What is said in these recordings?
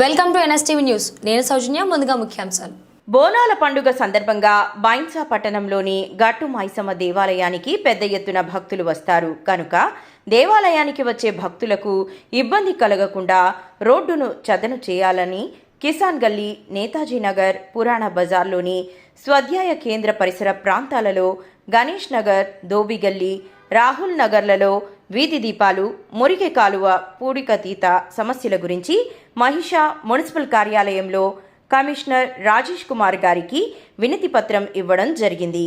Welcome to NSTV news. నేను సౌజన్య ముందుగా ముఖ్యాంశాలు. బోనాల పండుగ సందర్భంగా బైన్సా పట్టణంలోని గట్టు మైసమ్మ దేవాలయానికి పెద్ద ఎత్తున భక్తులు వస్తారు. కనుక దేవాలయానికి వచ్చే భక్తులకు ఇబ్బంది కలగకుండా రోడ్డును చదను చేయాలని కిసాన్ గల్లీ నేతాజీ నగర్ పురాణ బజార్లోని స్వాధ్యాయ కేంద్ర పరిసర ప్రాంతాలలో గణేష్ నగర్ దోబిగల్లి రాహుల్ నగర్లలో వీధి దీపాలు మురికి కాలువ పూడికతీత సమస్యల గురించి మహిష మున్సిపల్ కార్యాలయంలో కమిషనర్ రాజేష్ కుమార్ గారికి వినతి పత్రం ఇవ్వడం జరిగింది.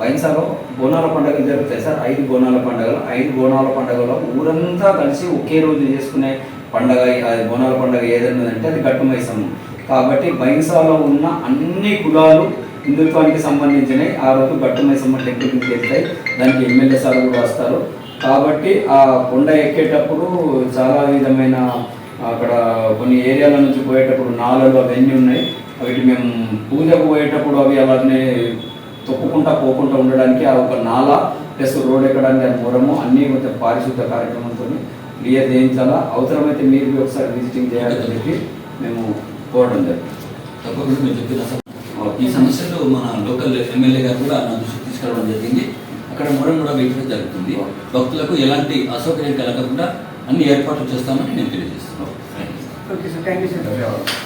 బైన్సాలో బోనాల పండుగ జరుగుతాయి సార్? ఐదు బోనాల పండుగలు. ఐదు బోనాల పండుగలో ఊరంతా కలిసి ఒకే రోజు చేసుకునే పండగ బోనాల పండుగ ఏదన్నదంటే అది గట్టు కాబట్టి బైన్సాలో ఉన్న అన్ని కులాలు హిందుత్వానికి సంబంధించినవి ఆ రోజు గట్టు సంబంధించి టెంపుల్కి వెళ్తాయి. దానికి ఎమ్మెల్యే సార్ కూడా వస్తారు. కాబట్టి ఆ కొండ ఎక్కేటప్పుడు చాలా విధమైన అక్కడ కొన్ని ఏరియాల నుంచి పోయేటప్పుడు నాలలు అవన్నీ ఉన్నాయి. వీటి మేము పూజకు పోయేటప్పుడు అవి అలానే తొక్కుకుంటా పోకుండా ఉండడానికి ఆ ఒక నాల ప్లస్ రోడ్ ఎక్కడానికి అది దూరము అన్నీ కొంచెం పారిశుద్ధ కార్యక్రమంతో క్లియర్ చేయించాలా. అవసరమైతే మీరు ఒకసారి విజిటింగ్ చేయాలని చెప్పి మేము కోరడం జరిగింది. తప్పకుండా మీరు చెప్పిన ఈ సమస్యలు మన లోకల్ ఎమ్మెల్యే గారు కూడా నా దృష్టికి తీసుకురావడం జరిగింది. అక్కడ మూడం కూడా వేయడం జరుగుతుంది. భక్తులకు ఎలాంటి అసౌకర్యం కలగకుండా అన్ని ఏర్పాట్లు చేస్తామని నేను తెలియజేస్తున్నాను.